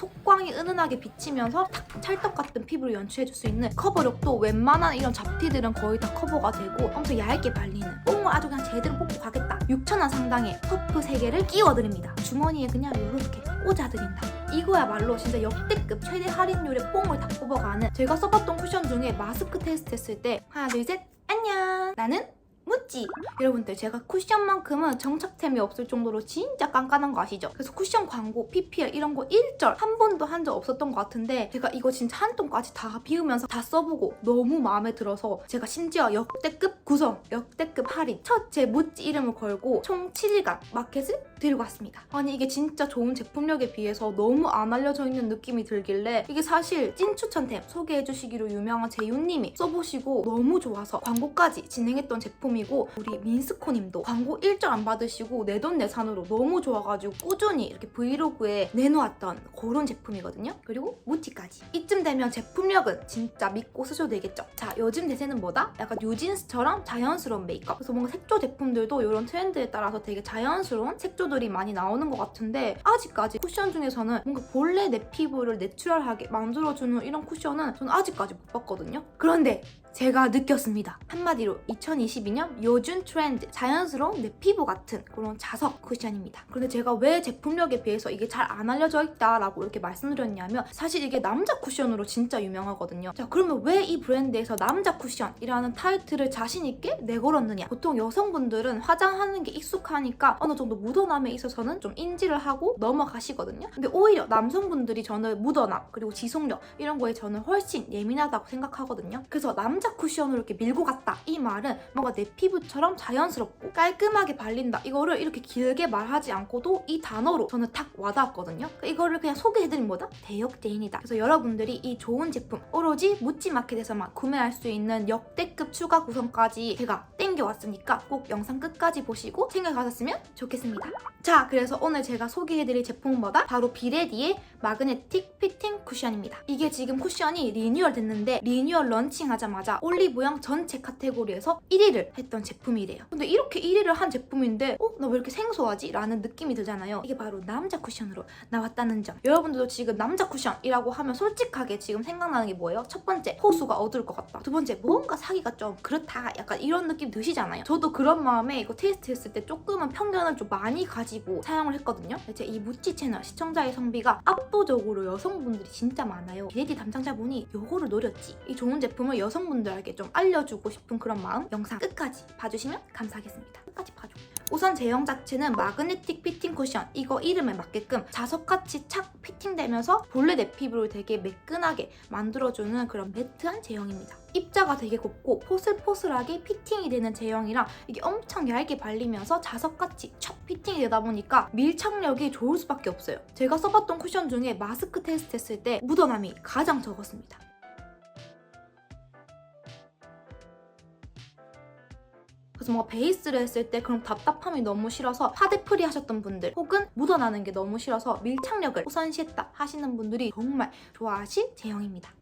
속광이 은은하게 비치면서 탁 찰떡 같은 피부를 연출해줄 수 있는 커버력도 웬만한 이런 잡티들은 거의 다 커버가 되고 엄청 얇게 발리는 뽕을 아주 그냥 제대로 뽑고 가겠다. 6,000원 상당의 퍼프 3개를 끼워드립니다. 주머니에 그냥 이렇게 꽂아드린다. 이거야말로 진짜 역대급 최대 할인율의 뽕을 다 뽑아가는 제가 써봤던 쿠션 중에 마스크 테스트 했을 때 하나 둘 셋 안녕! 나는 무찌 여러분들 제가 쿠션만큼은 정착템이 없을 정도로 진짜 깐깐한 거 아시죠? 그래서 쿠션 광고, PPL 이런 거 1절 한 번도 한 적 없었던 것 같은데 제가 이거 진짜 한 통까지 다 비우면서 다 써보고 너무 마음에 들어서 제가 심지어 역대급 구성, 역대급 할인 첫제 무찌 이름을 걸고 총 7일간 마켓을 들고 왔습니다. 아니 이게 진짜 좋은 제품력에 비해서 너무 안 알려져 있는 느낌이 들길래 이게 사실 찐 추천템 소개해주시기로 유명한 제이님이 써보시고 너무 좋아서 광고까지 진행했던 제품이 고 우리 민스코님도 광고 1절 안 받으시고 내돈내산으로 너무 좋아가지고 꾸준히 이렇게 브이로그에 내놓았던 그런 제품이거든요. 그리고 무티까지 이쯤 되면 제품력은 진짜 믿고 쓰셔도 되겠죠. 자 요즘 대세는 뭐다? 약간 뉴진스처럼 자연스러운 메이크업 그래서 뭔가 색조 제품들도 이런 트렌드에 따라서 되게 자연스러운 색조들이 많이 나오는 것 같은데 아직까지 쿠션 중에서는 뭔가 본래 내 피부를 내추럴하게 만들어주는 이런 쿠션은 저는 아직까지 못 봤거든요. 그런데 제가 느꼈습니다. 한마디로 2022년 요즘 트렌드 자연스러운 내 피부 같은 그런 자석 쿠션입니다. 그런데 제가 왜 제품력에 비해서 이게 잘 안 알려져 있다라고 이렇게 말씀드렸냐면 사실 이게 남자 쿠션으로 진짜 유명하거든요. 자 그러면 왜 이 브랜드에서 남자 쿠션이라는 타이틀을 자신 있게 내걸었느냐? 보통 여성분들은 화장하는 게 익숙하니까 어느 정도 묻어남에 있어서는 좀 인지를 하고 넘어가시거든요. 근데 오히려 남성분들이 저는 묻어남 그리고 지속력 이런 거에 저는 훨씬 예민하다고 생각하거든요. 그래서 남자 쿠션으로 이렇게 밀고 갔다 이 말은 뭔가 내 피부처럼 자연스럽고 깔끔하게 발린다 이거를 이렇게 길게 말하지 않고도 이 단어로 저는 탁 와닿았거든요. 이거를 그냥 소개해드린 뭐다? 대역대인이다. 그래서 여러분들이 이 좋은 제품 오로지 무찌마켓에서만 구매할 수 있는 역대급 추가 구성까지 제가 땡겨왔으니까 꼭 영상 끝까지 보시고 생각하셨으면 좋겠습니다. 자, 그래서 오늘 제가 소개해드릴 제품은 뭐다? 바로 비레디의 마그네틱 피팅 쿠션입니다. 이게 지금 쿠션이 리뉴얼 됐는데 리뉴얼 런칭하자마자 올리브영 전체 카테고리에서 1위를 했던 제품이래요. 근데 이렇게 1위를 한 제품인데 어? 나 왜 이렇게 생소하지? 라는 느낌이 들잖아요. 이게 바로 남자 쿠션으로 나왔다는 점. 여러분들도 지금 남자 쿠션이라고 하면 솔직하게 지금 생각나는 게 뭐예요? 첫 번째, 호수가 어두울 것 같다. 두 번째, 뭔가 사기가 좀 그렇다. 약간 이런 느낌 드시잖아요. 저도 그런 마음에 이거 테스트 했을 때 조금은 편견을 좀 많이 가지고 사용을 했거든요. 제 이 무찌 채널 시청자의 성비가 압도적으로 여성분들이 진짜 많아요. 비레디 담당자분이 요거를 노렸지. 이 좋은 제품을 여성분들 에게 좀 알려주고 싶은 그런 마음 영상 끝까지 봐주시면 감사하겠습니다. 끝까지 봐줘. 우선 제형 자체는 마그네틱 피팅 쿠션 이거 이름에 맞게끔 자석같이 착 피팅되면서 본래 내 피부를 되게 매끈하게 만들어주는 그런 매트한 제형입니다. 입자가 되게 곱고 포슬포슬하게 피팅이 되는 제형이라 이게 엄청 얇게 발리면서 자석같이 촥 피팅이 되다 보니까 밀착력이 좋을 수밖에 없어요. 제가 써봤던 쿠션 중에 마스크 테스트 했을 때 묻어남이 가장 적었습니다. 뭔가 베이스를 했을 때 그런 답답함이 너무 싫어서 파데프리 하셨던 분들 혹은 묻어나는 게 너무 싫어서 밀착력을 우선시했다 하시는 분들이 정말 좋아하실 제형입니다.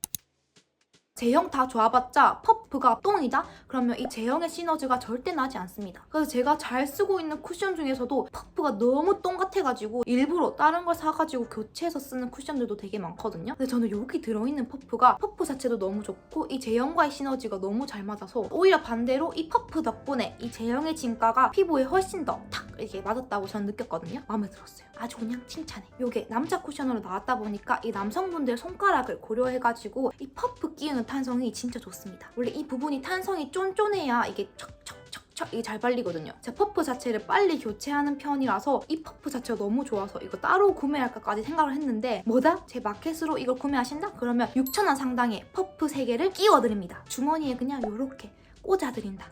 제형 다 좋아봤자 퍼프가 똥이다? 그러면 이 제형의 시너지가 절대 나지 않습니다. 그래서 제가 잘 쓰고 있는 쿠션 중에서도 퍼프가 너무 똥 같아가지고 일부러 다른 걸 사가지고 교체해서 쓰는 쿠션들도 되게 많거든요. 근데 저는 여기 들어있는 퍼프가 퍼프 자체도 너무 좋고 이 제형과의 시너지가 너무 잘 맞아서 오히려 반대로 이 퍼프 덕분에 이 제형의 진가가 피부에 훨씬 더탁 이렇게 맞았다고 저는 느꼈거든요. 마음에 들었어요. 아주 그냥 칭찬해. 이게 남자 쿠션으로 나왔다 보니까 이 남성분들 손가락을 고려해가지고 이 퍼프 끼우는 탄성이 진짜 좋습니다. 원래 이 부분이 탄성이 쫀쫀해야 이게 척척척척 이게 잘 발리거든요. 제가 퍼프 자체를 빨리 교체하는 편이라서 이 퍼프 자체가 너무 좋아서 이거 따로 구매할까까지 생각을 했는데 뭐다? 제 마켓으로 이걸 구매하신다? 그러면 6,000원 상당의 퍼프 3개를 끼워드립니다. 주머니에 그냥 이렇게 꽂아드린다.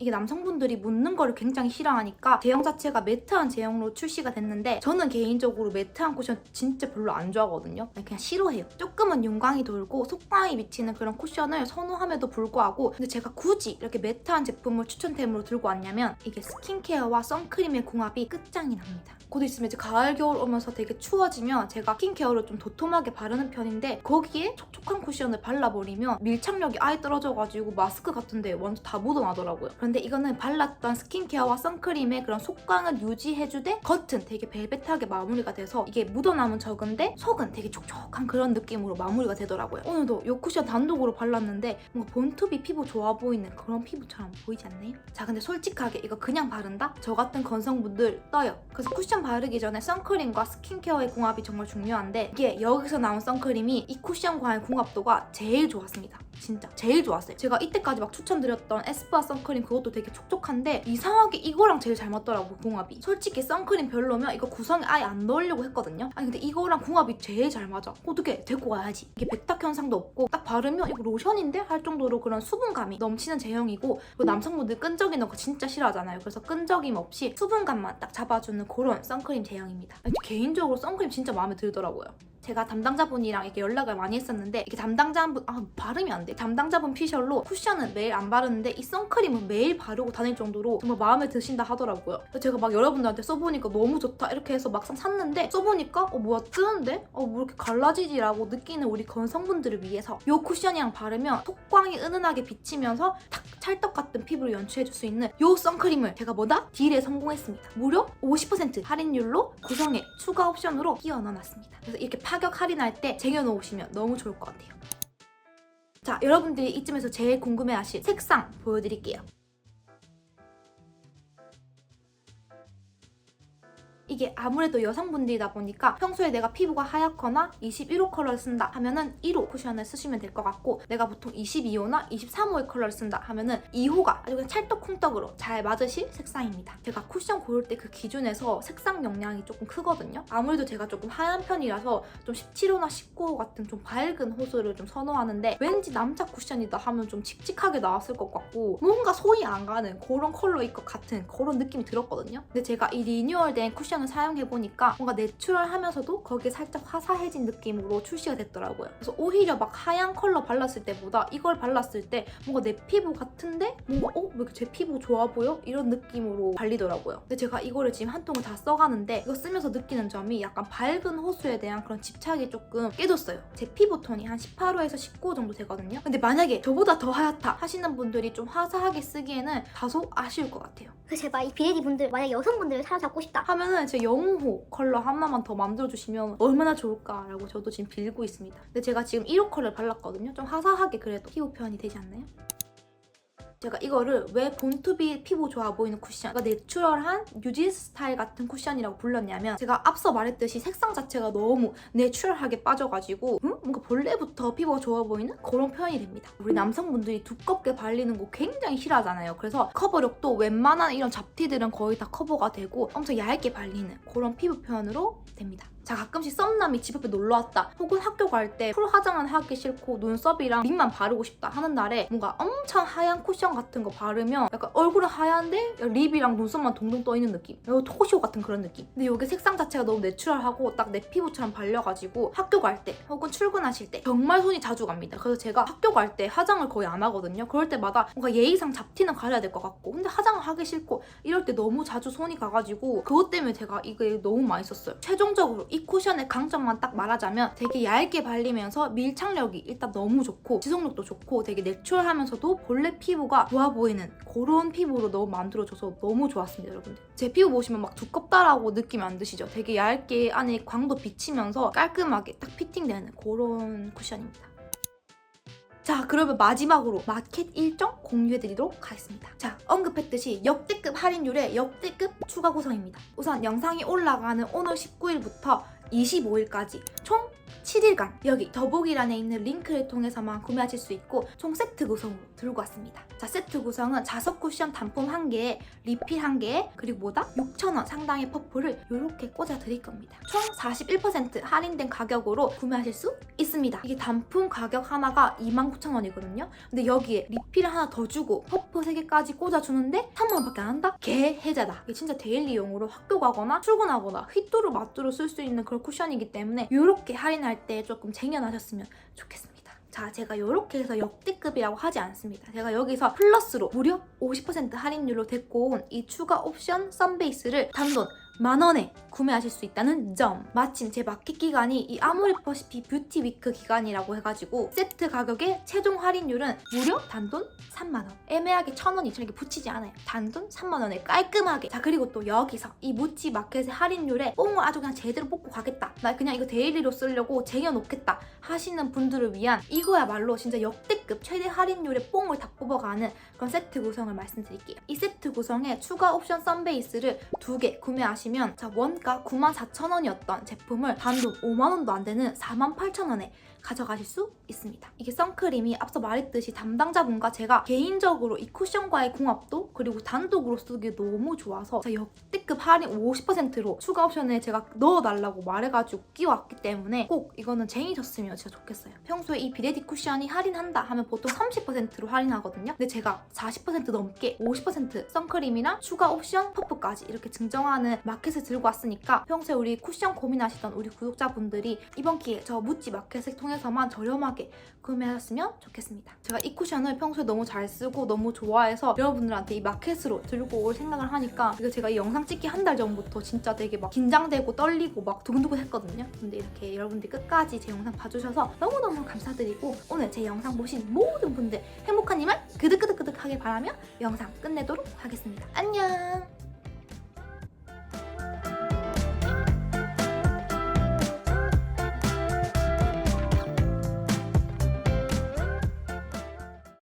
이게 남성분들이 묻는 거를 굉장히 싫어하니까 제형 자체가 매트한 제형으로 출시가 됐는데 저는 개인적으로 매트한 쿠션 진짜 별로 안 좋아하거든요. 그냥 싫어해요. 조금은 윤광이 돌고 속광이 미치는 그런 쿠션을 선호함에도 불구하고 근데 제가 굳이 이렇게 매트한 제품을 추천템으로 들고 왔냐면 이게 스킨케어와 선크림의 궁합이 끝장이 납니다. 곧 있으면 이제 가을 겨울 오면서 되게 추워지면 제가 스킨케어를 좀 도톰하게 바르는 편인데 거기에 촉촉한 쿠션을 발라버리면 밀착력이 아예 떨어져가지고 마스크 같은데 완전 다 묻어나더라고요. 근데 이거는 발랐던 스킨케어와 선크림의 그런 속광을 유지해주되 겉은 되게 벨벳하게 마무리가 돼서 이게 묻어남은 적은데 속은 되게 촉촉한 그런 느낌으로 마무리가 되더라고요. 오늘도 이 쿠션 단독으로 발랐는데 뭔가 본투비 피부 좋아 보이는 그런 피부처럼 보이지 않나요? 자 근데 솔직하게 이거 그냥 바른다? 저 같은 건성분들 떠요. 그래서 쿠션 바르기 전에 선크림과 스킨케어의 궁합이 정말 중요한데 이게 여기서 나온 선크림이 이 쿠션과의 궁합도가 제일 좋았습니다. 진짜 제일 좋았어요. 제가 이때까지 막 추천드렸던 에스쁘아 선크림 그것도 되게 촉촉한데 이상하게 이거랑 제일 잘 맞더라고 궁합이. 솔직히 선크림 별로면 이거 구성에 아예 안 넣으려고 했거든요. 아니 근데 이거랑 궁합이 제일 잘 맞아. 어떻게 데리고 와야지. 이게 백탁 현상도 없고 딱 바르면 이거 로션인데 할 정도로 그런 수분감이 넘치는 제형이고 그리고 남성분들 끈적이는 거 진짜 싫어하잖아요. 그래서 끈적임 없이 수분감만 딱 잡아주는 그런 선크림 제형입니다. 개인적으로 선크림 진짜 마음에 들더라고요. 제가 담당자분이랑 이렇게 연락을 많이 했었는데 이게 담당자분 아 발음이 안 돼. 담당자분 피셜로 쿠션은 매일 안 바르는데 이 선크림은 매일 바르고 다닐 정도로 정말 마음에 드신다 하더라고요. 제가 막 여러분들한테 써보니까 너무 좋다 이렇게 해서 막상 샀는데 써보니까 어 뭐야 뜨는데 어뭐 이렇게 갈라지지라고 느끼는 우리 건성분들을 위해서 이 쿠션이랑 바르면 속광이 은은하게 비치면서 탁 찰떡 같은 피부를 연출해줄 수 있는 이 선크림을 제가 뭐다 딜에 성공했습니다. 무려 50% 할인율로 구성에 추가 옵션으로 끼워 넣어놨습니다. 그래서 이렇게 파격 할인할 때 쟁여놓으시면 너무 좋을 것 같아요. 자, 여러분들이 이쯤에서 제일 궁금해하실 색상 보여드릴게요. 이게 아무래도 여성분들이다 보니까 평소에 내가 피부가 하얗거나 21호 컬러를 쓴다 하면은 1호 쿠션을 쓰시면 될 것 같고 내가 보통 22호나 23호의 컬러를 쓴다 하면은 2호가 아주 그냥 찰떡쿵떡으로 잘 맞으실 색상입니다. 제가 쿠션 고를 때 그 기준에서 색상 용량이 조금 크거든요. 아무래도 제가 조금 하얀 편이라서 좀 17호나 19호 같은 좀 밝은 호수를 좀 선호하는데 왠지 남자 쿠션이다 하면 좀 칙칙하게 나왔을 것 같고 뭔가 소위 안 가는 그런 컬러일 것 같은 그런 느낌이 들었거든요. 근데 제가 이 리뉴얼된 쿠션 을 사용해보니까 뭔가 내추럴하면서도 거기에 살짝 화사해진 느낌으로 출시가 됐더라고요. 그래서 오히려 막 하얀 컬러 발랐을 때보다 이걸 발랐을 때 뭔가 내 피부 같은데 뭔가 어? 왜 이렇게 제 피부 좋아 보여? 이런 느낌으로 발리더라고요. 근데 제가 이거를 지금 한 통을 다 써가는데 이거 쓰면서 느끼는 점이 약간 밝은 호수에 대한 그런 집착이 조금 깨졌어요. 제 피부 톤이 한 18호에서 19호 정도 되거든요. 근데 만약에 저보다 더 하얗다 하시는 분들이 좀 화사하게 쓰기에는 다소 아쉬울 것 같아요. 그 제발 이 비레디 분들 만약 여성분들을 사로잡고 싶다 하면은 제 영호 컬러 하나만 더 만들어주시면 얼마나 좋을까라고 저도 지금 빌고 있습니다. 근데 제가 지금 1호 컬러를 발랐거든요. 좀 화사하게 그래도 피부 표현이 되지 않나요? 제가 이거를 왜 본투비 피부 좋아 보이는 쿠션, 그러니까 내추럴한 뉴진 스타일 같은 쿠션이라고 불렀냐면 제가 앞서 말했듯이 색상 자체가 너무 내추럴하게 빠져가지고 응? 뭔가 본래부터 피부가 좋아 보이는 그런 표현이 됩니다. 우리 남성분들이 두껍게 발리는 거 굉장히 싫어하잖아요. 그래서 커버력도 웬만한 이런 잡티들은 거의 다 커버가 되고 엄청 얇게 발리는 그런 피부 표현으로 됩니다. 자 가끔씩 썸남이 집 앞에 놀러 왔다. 혹은 학교 갈 때 풀 화장은 하기 싫고 눈썹이랑 립만 바르고 싶다 하는 날에 뭔가 엄청 하얀 쿠션 같은 거 바르면 약간 얼굴은 하얀데 립이랑 눈썹만 동동 떠 있는 느낌. 이거 토시오 같은 그런 느낌. 근데 이게 색상 자체가 너무 내추럴하고 딱 내 피부처럼 발려가지고 학교 갈 때 혹은 출근하실 때 정말 손이 자주 갑니다. 그래서 제가 학교 갈 때 화장을 거의 안 하거든요. 그럴 때마다 뭔가 예의상 잡티는 가려야 될 것 같고 근데 화장을 하기 싫고 이럴 때 너무 자주 손이 가가지고 그것 때문에 제가 이게 너무 많이 썼어요. 최종적으로 이 쿠션의 강점만 딱 말하자면 되게 얇게 발리면서 밀착력이 일단 너무 좋고 지속력도 좋고 되게 내추럴하면서도 본래 피부가 좋아 보이는 그런 피부로 너무 만들어줘서 너무 좋았습니다 여러분들 제 피부 보시면 막 두껍다라고 느낌 안 드시죠? 되게 얇게 안에 광도 비치면서 깔끔하게 딱 피팅되는 그런 쿠션입니다 자 그러면 마지막으로 마켓 일정 공유해드리도록 하겠습니다. 자 언급했듯이 역대급 할인율의 역대급 추가 구성입니다. 우선 영상이 올라가는 오늘 19일부터 25일까지 총 7일간 여기 더보기란에 있는 링크를 통해서만 구매하실 수 있고 총 세트 구성으로 들고 왔습니다. 자 세트 구성은 자석 쿠션 단품 1개에 리필 1개에 그리고 뭐다? 6,000원 상당의 퍼프를 이렇게 꽂아 드릴 겁니다. 총 41% 할인된 가격으로 구매하실 수 있습니다. 이게 단품 가격 하나가 29,000원이거든요. 근데 여기에 리필 하나 더 주고 퍼프 3개까지 꽂아주는데 3만원밖에 안 한다? 개해자다. 이게 진짜 데일리용으로 학교 가거나 출근하거나 휘뚜루 마뚜루 쓸 수 있는 그런 쿠션이기 때문에 이렇게 할인할 때 조금 쟁여놔셨으면 좋겠습니다. 자, 제가 이렇게 해서 역대급이라고 하지 않습니다. 제가 여기서 플러스로 무려 50% 할인율로 데리고 온 이 추가 옵션 썬베이스를 단돈 만 원에 구매하실 수 있다는 점. 마침 제 마켓 기간이 이 아모레퍼시피 뷰티 위크 기간이라고 해가지고 세트 가격의 최종 할인율은 무려 단돈 3만 원. 애매하게 천 원, 이천 이렇게 붙이지 않아요. 단돈 3만 원에 깔끔하게. 자 그리고 또 여기서 이 모찌 마켓의 할인율에 뽕을 아주 그냥 제대로 뽑고 가겠다. 나 그냥 이거 데일리로 쓰려고 쟁여놓겠다 하시는 분들을 위한 이거야말로 진짜 역대급 최대 할인율에 뽕을 다 뽑아가는 그런 세트 구성을 말씀드릴게요. 이 세트 구성에 추가 옵션 썬베이스를 두 개 구매하시면 자 원가 94,000원이었던 제품을 단돈 5만 원도 안 되는 48,000원에 가져가실 수 있습니다. 이게 선크림이 앞서 말했듯이 담당자분과 제가 개인적으로 이 쿠션과의 궁합도 그리고 단독으로 쓰기 너무 좋아서 자, 역대급 할인 50%로 추가 옵션에 제가 넣어달라고 말해가지고 끼웠기 때문에 꼭 이거는 쟁이셨으면 진짜 좋겠어요. 평소에 이 비레디 쿠션이 할인한다 하면 보통 30%로 할인하거든요. 근데 제가 40% 넘게 50% 선크림이랑 추가 옵션 퍼프까지 이렇게 증정하는 마켓을 들고 왔으니까 평소에 우리 쿠션 고민하시던 우리 구독자분들이 이번 기회에 저 무찌 마켓을 통해서만 저렴하게 구매하셨으면 좋겠습니다. 제가 이 쿠션을 평소에 너무 잘 쓰고 너무 좋아해서 여러분들한테 이 마켓으로 들고 올 생각을 하니까 이거 제가 이 영상 찍기 한 달 전부터 진짜 되게 막 긴장되고 떨리고 막 두근두근 했거든요. 근데 이렇게 여러분들이 끝까지 제 영상 봐주셔서 너무너무 감사드리고 오늘 제 영상 보신 모든 분들 행복한 이만 그득그득그득하게 바라며 영상 끝내도록 하겠습니다. 안녕!